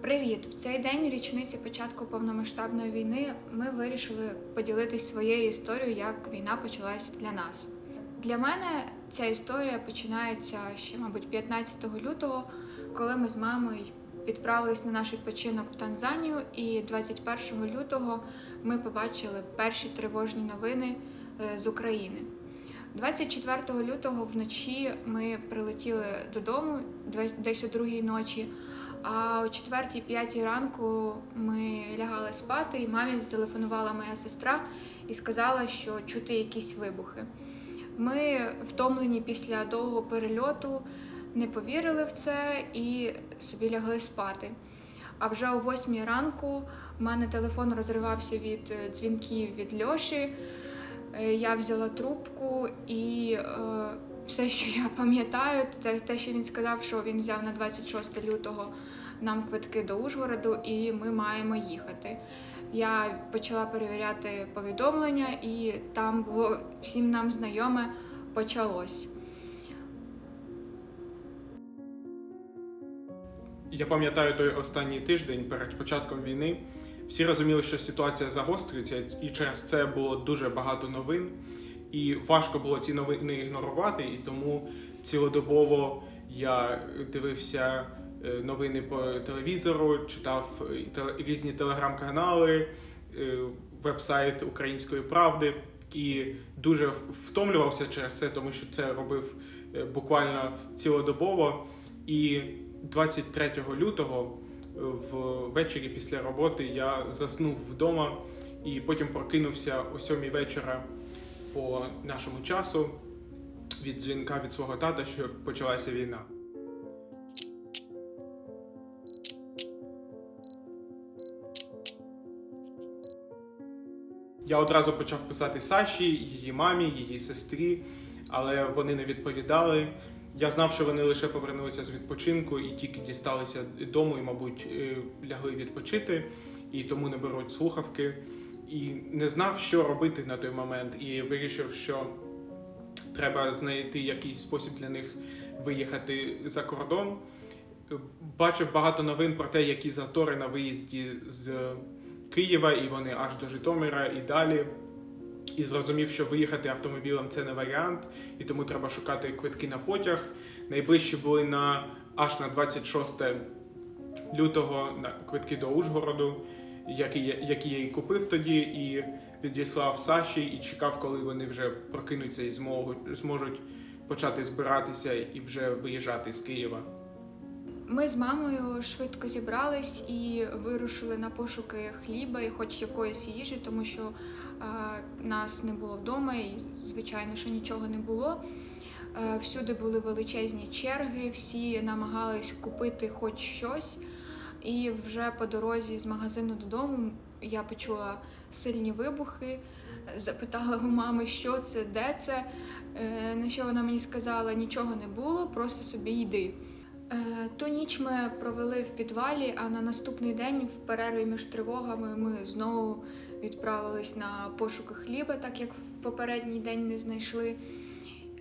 Привіт! В цей день річниці початку повномасштабної війни ми вирішили поділитись своєю історією, як війна почалась для нас. Для мене ця історія починається ще, мабуть, 15 лютого, коли ми з мамою відправились на наш відпочинок в Танзанію, і 21 лютого ми побачили перші тривожні новини е, з України. 24 лютого вночі ми прилетіли додому десь- о другій ночі. А о 4-5 ранку ми лягали спати, і мамі зателефонувала моя сестра і сказала, що чути якісь вибухи. Ми, втомлені після довгого перельоту, не повірили в це і собі лягли спати. А вже о 8 ранку в мене телефон розривався від е, дзвінків від Льоші. Е, Я взяла трубку і е, все, що я пам'ятаю, це те, що він сказав, що він взяв на 26 лютого нам квитки до Ужгороду, і ми маємо їхати. Я почала перевіряти повідомлення, і там було всім нам знайоме почалось. Я пам'ятаю той останній тиждень перед початком війни. Всі розуміли, що ситуація загострюється, і через це було дуже багато новин. І важко було ці новини ігнорувати. І тому цілодобово я дивився е, новини по телевізору, читав е, різні телеграм-канали, е, веб-сайт Української правди і дуже втомлювався через це, тому що це робив буквально цілодобово. І 23 лютого ввечері після роботи я заснув вдома і потім прокинувся о 7 вечора по нашому часу від дзвінка від свого тата, що почалася війна. Я одразу почав писати Саші, її мамі, її сестрі, але вони не відповідали. Я знав, що вони лише повернулися з відпочинку і тільки дісталися дому і, мабуть, е, лягли відпочити, і тому не беруть слухавки. І не знав, що робити на той момент, і вирішив, що треба знайти якийсь спосіб для них виїхати за кордон. Бачив багато новин про те, які затори на виїзді з Києва, і вони аж до Житомира і далі. І зрозумів, що виїхати автомобілем це не варіант, і тому треба шукати квитки на потяг. Найближчі були на аж на 26 лютого на квитки до Ужгороду, які, я- які я і купив тоді, і відіслав Саші, і чекав, коли вони вже прокинуться і зможуть, зможуть почати збиратися і вже виїжджати з Києва. Ми з мамою швидко зібрались і вирушили на пошуки хліба і хоч якоїсь їжі, тому що е, нас не було вдома, і звичайно, що нічого не було. Е, всюди були величезні черги, всі намагались купити хоч щось. І вже по дорозі з магазину додому я почула сильні вибухи, запитала у мами, що це, де це. Е, на що вона мені сказала, нічого не було, просто собі йди. Е, Ту ніч ми провели в підвалі, а на наступний день, в перерві між тривогами, ми знову відправились на пошуки хліба, так як в попередній день не знайшли.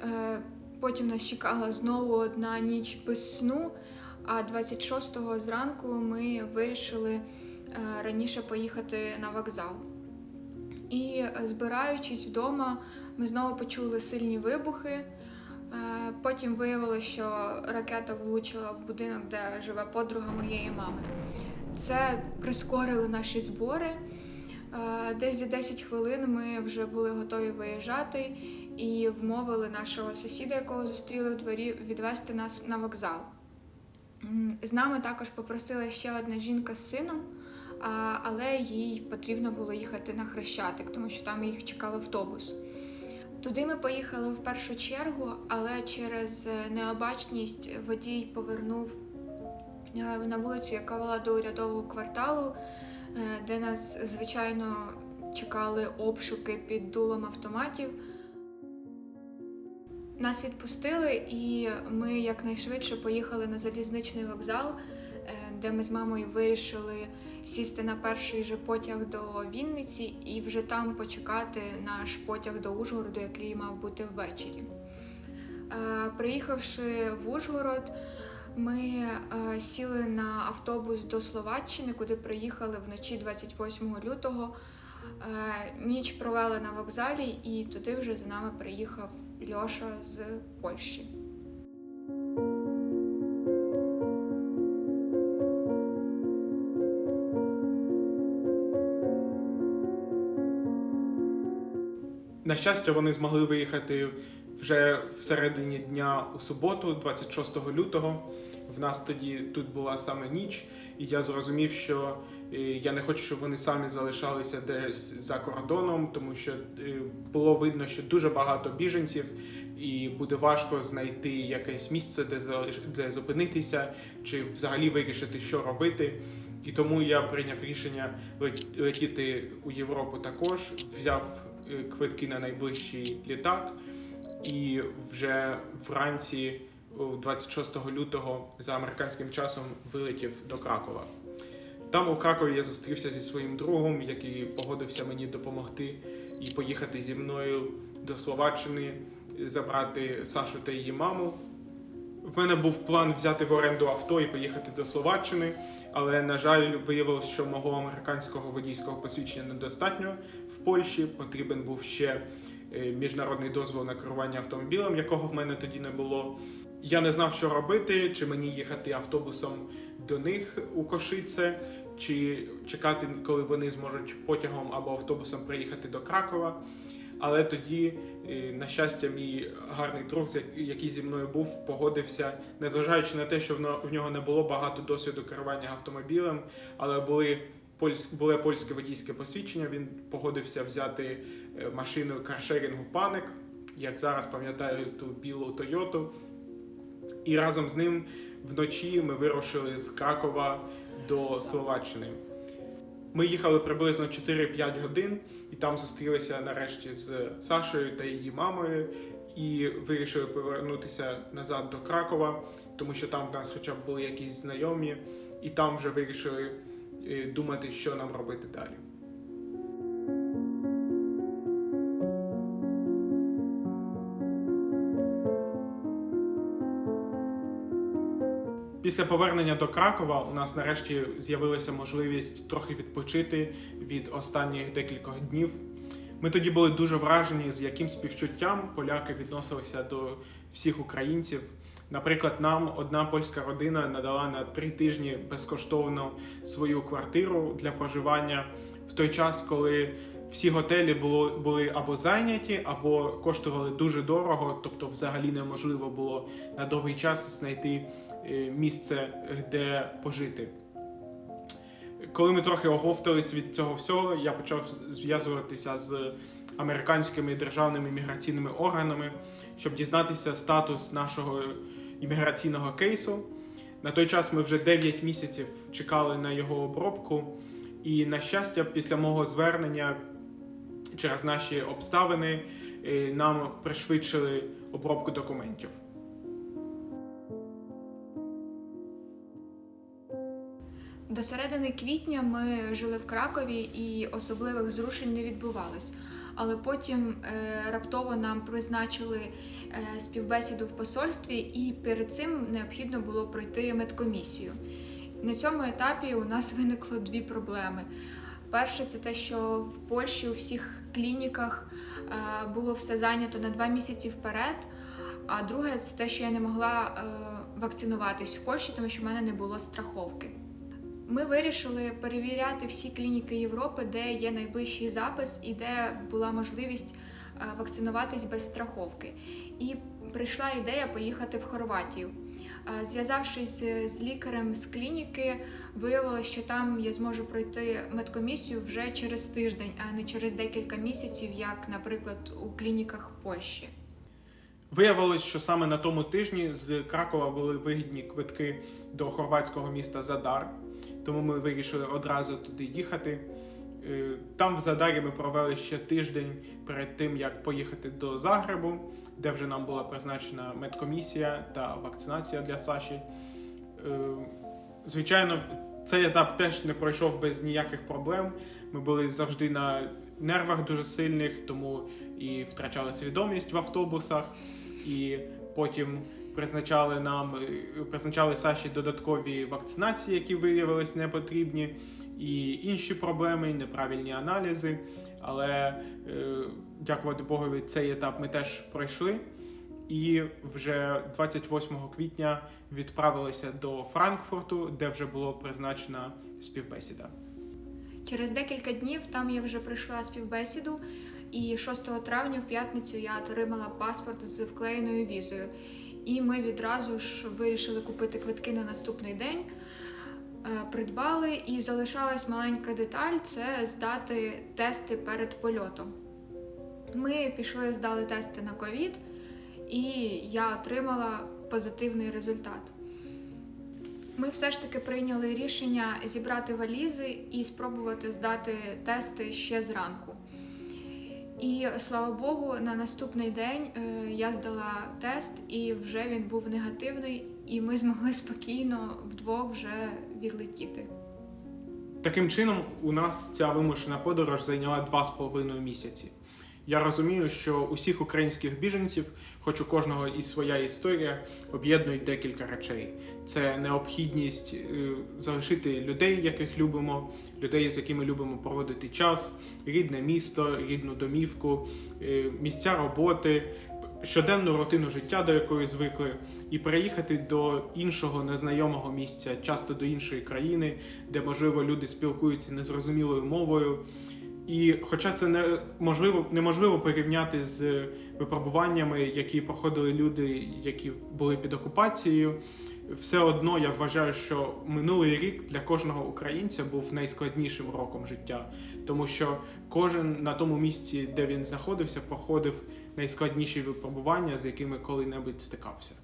Е, Потім нас чекала знову одна ніч без сну. А 26-го зранку ми вирішили е, раніше поїхати на вокзал. І збираючись вдома, ми знову почули сильні вибухи. Е, Потім виявилося, що ракета влучила в будинок, де живе подруга моєї мами. Це прискорило наші збори. Е, Десь за 10 хвилин ми вже були готові виїжджати і вмовили нашого сусіда, якого зустріли в дворі, відвести нас на вокзал. З нами також попросила ще одна жінка з сином, але їй потрібно було їхати на Хрещатик, тому що там їх чекав автобус. Туди ми поїхали в першу чергу, але через е, необачність водій повернув е, на вулицю, яка вела до урядового кварталу, е, де нас, звичайно, чекали обшуки під дулом автоматів. Нас відпустили, і ми якнайшвидше поїхали на залізничний вокзал, де ми з мамою вирішили сісти на перший же потяг до Вінниці і вже там почекати наш потяг до Ужгороду, який мав бути ввечері. Е, Приїхавши в Ужгород, ми е, сіли на автобус до Словаччини, куди приїхали вночі 28 лютого. Е, Ніч провели на вокзалі, і туди вже за нами приїхав Льоша з Польщі. На щастя, вони змогли виїхати вже всередині дня у суботу, 26 лютого. В нас тоді тут була саме ніч, і я зрозумів, що е, я не хочу, щоб вони самі залишалися десь за кордоном, тому що е, було видно, що дуже багато біженців, і буде важко знайти якесь місце, де де зупинитися, чи взагалі вирішити, що робити. І тому я прийняв рішення летіти у Європу також, взяв квитки на найближчий літак, і вже вранці, 26 лютого, за американським часом вилетів до Кракова. Там у Кракові я зустрівся зі своїм другом, який погодився мені допомогти і поїхати зі мною до Словаччини, забрати Сашу та її маму. В мене був план взяти в оренду авто і поїхати до Словаччини, але, на жаль, виявилось, що мого американського водійського посвідчення недостатньо Польщі. Потрібен був ще е, міжнародний дозвіл на керування автомобілем, якого в мене тоді не було. Я не знав, що робити, чи мені їхати автобусом до них у Кошице, чи чекати, коли вони зможуть потягом або автобусом приїхати до Кракова. Але тоді, е, на щастя, мій гарний друг, який зі мною був, погодився, незважаючи на те, що в нього не було багато досвіду керування автомобілем, але були було польське водійське посвідчення. Він погодився взяти е, машину каршерінгу Паник, як зараз пам'ятаю ту білу Тойоту. І разом з ним вночі ми вирушили з Кракова до Словаччини. Ми їхали приблизно 4-5 годин, і там зустрілися нарешті з Сашою та її мамою, і вирішили повернутися назад до Кракова, тому що там в нас хоча б були якісь знайомі, і там вже вирішили думати, що нам робити далі. Після повернення до Кракова у нас нарешті з'явилася можливість трохи відпочити від останніх декількох днів. Ми тоді були дуже вражені, з яким співчуттям поляки відносилися до всіх українців. Наприклад, нам одна польська родина надала на три тижні безкоштовно свою квартиру для проживання в той час, коли всі готелі було, були або зайняті, або коштували дуже дорого, тобто взагалі неможливо було на довгий час знайти е, місце, де пожити. Коли ми трохи оговтались від цього всього, я почав зв'язуватися з американськими державними міграційними органами, щоб дізнатися статус нашого імміграційного кейсу. На той час ми вже 9 місяців чекали на його обробку, і, на щастя, після мого звернення через наші обставини е, нам пришвидшили обробку документів. До середини квітня ми жили в Кракові і особливих зрушень не відбувалось. Але потім е, раптово нам призначили е, співбесіду в посольстві, і перед цим необхідно було пройти медкомісію. На цьому етапі у нас виникло дві проблеми. Перше, це те, що в Польщі у всіх клініках е, було все зайнято на два місяці вперед. А друге, це те, що я не могла вакцинуватись в Польщі, тому що в мене не було страховки. Ми вирішили перевіряти всі клініки Європи, де є найближчий запис і де була можливість е, вакцинуватись без страховки. І прийшла ідея поїхати в Хорватію. Е, Зв'язавшись з- лікарем з клініки, виявилося, що там я зможу пройти медкомісію вже через тиждень, а не через декілька місяців, як, наприклад, у клініках Польщі. Виявилось, що саме на тому тижні з Кракова були вигідні квитки до хорватського міста Задар, тому ми вирішили одразу туди їхати. Е, Там в Задарі ми провели ще тиждень перед тим, як поїхати до Загребу, де вже нам була призначена медкомісія та вакцинація для Саші. Е, Звичайно, цей етап теж не пройшов без ніяких проблем. Ми були завжди на нервах дуже сильних, тому і втрачали свідомість в автобусах, і потім призначали нам е, призначали Саші додаткові вакцинації, які виявились непотрібні, і інші проблеми, неправильні аналізи. Але е, дякувати Богові, цей етап ми теж пройшли. І вже 28 квітня відправилися до Франкфурту, де вже було призначена співбесіда. Через декілька днів там я вже пройшла співбесіду, і 6 травня в п'ятницю я отримала паспорт з вклеєною візою. І ми відразу ж вирішили купити квитки на наступний день. Е, Придбали і залишалась маленька деталь це здати тести перед польотом. Ми пішли, здали тести на ковід, і я отримала позитивний результат. Ми все ж таки прийняли рішення зібрати валізи і спробувати здати тести ще зранку. І слава Богу, на наступний день е, я здала тест, і вже він був негативний, і ми змогли спокійно вдвох вже відлетіти. Таким чином, у нас ця вимушена подорож зайняла два з половиною місяці. Я розумію, що усіх українських біженців, хоч у кожного і своя історія, об'єднують декілька речей: це необхідність е, залишити людей, яких любимо, людей, з якими любимо проводити час, рідне місто, рідну домівку, е, місця роботи, щоденну рутину життя, до якої звикли, і переїхати до іншого незнайомого місця, часто до іншої країни, де можливо люди спілкуються незрозумілою мовою. І хоча це неможливо, неможливо порівняти з випробуваннями, які проходили люди, які були під окупацією, все одно я вважаю, що минулий рік для кожного українця був найскладнішим роком життя, тому що кожен на тому місці, де він знаходився, проходив найскладніші випробування, з якими коли-небудь стикався.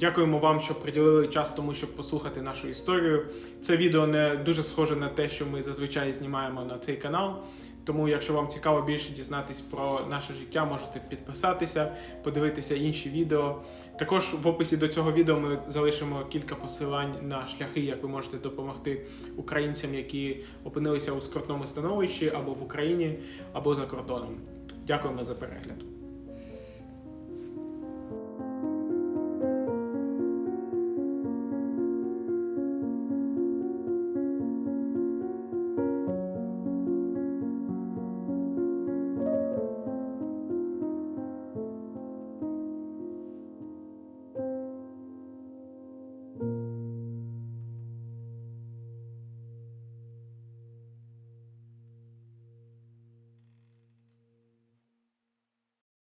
Дякуємо вам, що приділили час тому, щоб послухати нашу історію. Це відео не дуже схоже на те, що ми зазвичай знімаємо на цей канал. Тому, якщо вам цікаво більше дізнатись про наше життя, можете підписатися, подивитися інші відео. Також в описі до цього відео ми залишимо кілька посилань на шляхи, як ви можете допомогти українцям, які опинилися у скрутному становищі або в Україні, або за кордоном. Дякуємо за перегляд.